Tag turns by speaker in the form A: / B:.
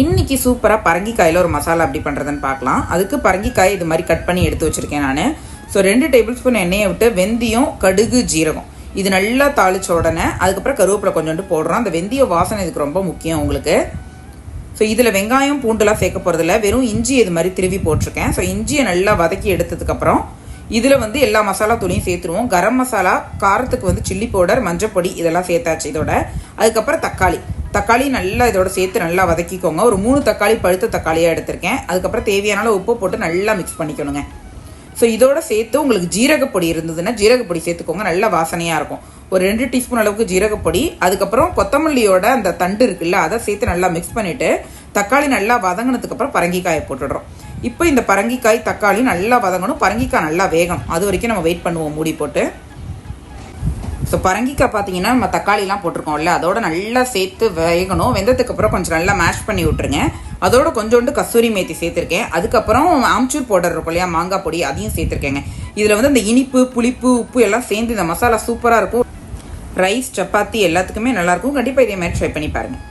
A: இன்றைக்கி சூப்பராக பரங்கிக்காயில் ஒரு மசாலா எப்படி பண்ணுறதுன்னு பார்க்கலாம். அதுக்கு பரங்கிக்காய் இது மாதிரி கட் பண்ணி எடுத்து வச்சுருக்கேன் நான். ஸோ ரெண்டு டேபிள் ஸ்பூன் எண்ணெயை விட்டு வெந்தயம் கடுகு ஜீரகம். இது நல்லா தாளிச்ச உடனே அதுக்கப்புறம் கருவேப்பிலை கொஞ்சோண்டு போடுறோம். அந்த வெந்தய வாசனை இதுக்கு ரொம்ப முக்கியம் உங்களுக்கு. ஸோ இதில் வெங்காயம் பூண்டுலாம் சேர்க்க போகிறதில்ல வெறும் இஞ்சி இது மாதிரி திருவி போட்டிருக்கேன். ஸோ இஞ்சியை நல்லா வதக்கி எடுத்ததுக்கப்புறம் இதில் வந்து எல்லா மசாலா துணியும் சேர்த்துருவோம். கரம் மசாலா காரத்துக்கு வந்து சில்லி பவுடர் மஞ்சப்பொடி இதெல்லாம் சேர்த்தாச்சு இதோட. அதுக்கப்புறம் தக்காளி. தக்காளி நல்லா இதோட சேர்த்து நல்லா வதக்கிக்கோங்க. ஒரு மூணு தக்காளி பழுத்த தக்காளியாக எடுத்திருக்கேன். அதுக்கப்புறம் தேவையான உப்பு போட்டு நல்லா மிக்ஸ் பண்ணிக்கணுங்க. ஸோ இதோட சேர்த்து உங்களுக்கு ஜீரகப்பொடி இருந்ததுன்னா ஜீரகப்பொடி சேர்த்துக்கோங்க. நல்ல வாசனையாக இருக்கும். ஒரு ரெண்டு டீஸ்பூன் அளவுக்கு ஜீரகப்பொடி. அதுக்கப்புறம் கொத்தமல்லியோட அந்த தண்டு இருக்குல்ல அதை சேர்த்து நல்லா மிக்ஸ் பண்ணிவிட்டு தக்காளி நல்லா வதங்கினதுக்கப்புறம் பரங்கிக்காயை போட்டுடுறோம். இப்போ இந்த பரங்கிக்காய் தக்காளி நல்லா வதங்கணும். பரங்கிக்காய் நல்லா வேகணும். அது வரைக்கும் நம்ம வெயிட் பண்ணுவோம். மூடி போட்டு. ஸோ பரங்கிக்காய் பார்த்தீங்கன்னா நம்ம தக்காளிலாம் போட்டிருக்கோம்ல அதோட நல்லா சேர்த்து வேகணும். வெந்ததுக்கு அப்புறம் கொஞ்சம் நல்லா மேஷ் பண்ணி விட்டுருங்க. அதோட கொஞ்சோண்டு கஸ்தூரி மேத்தி சேர்த்துருக்கேன். அதுக்கப்புறம் ஆம்ச்சூர் பவுடர் இருக்கும் இல்லையா மாங்காய் பொடி அதையும் சேர்த்துருக்கேங்க. இதில் வந்து இந்த இனிப்பு புளிப்பு உப்பு எல்லாம் சேர்ந்து இந்த மசாலா சூப்பராக இருக்கும். ரைஸ் சப்பாத்தி எல்லாத்துக்குமே நல்லாயிருக்கும் கண்டிப்பாக இதே மாதிரி ட்ரை பண்ணி பாருங்கள்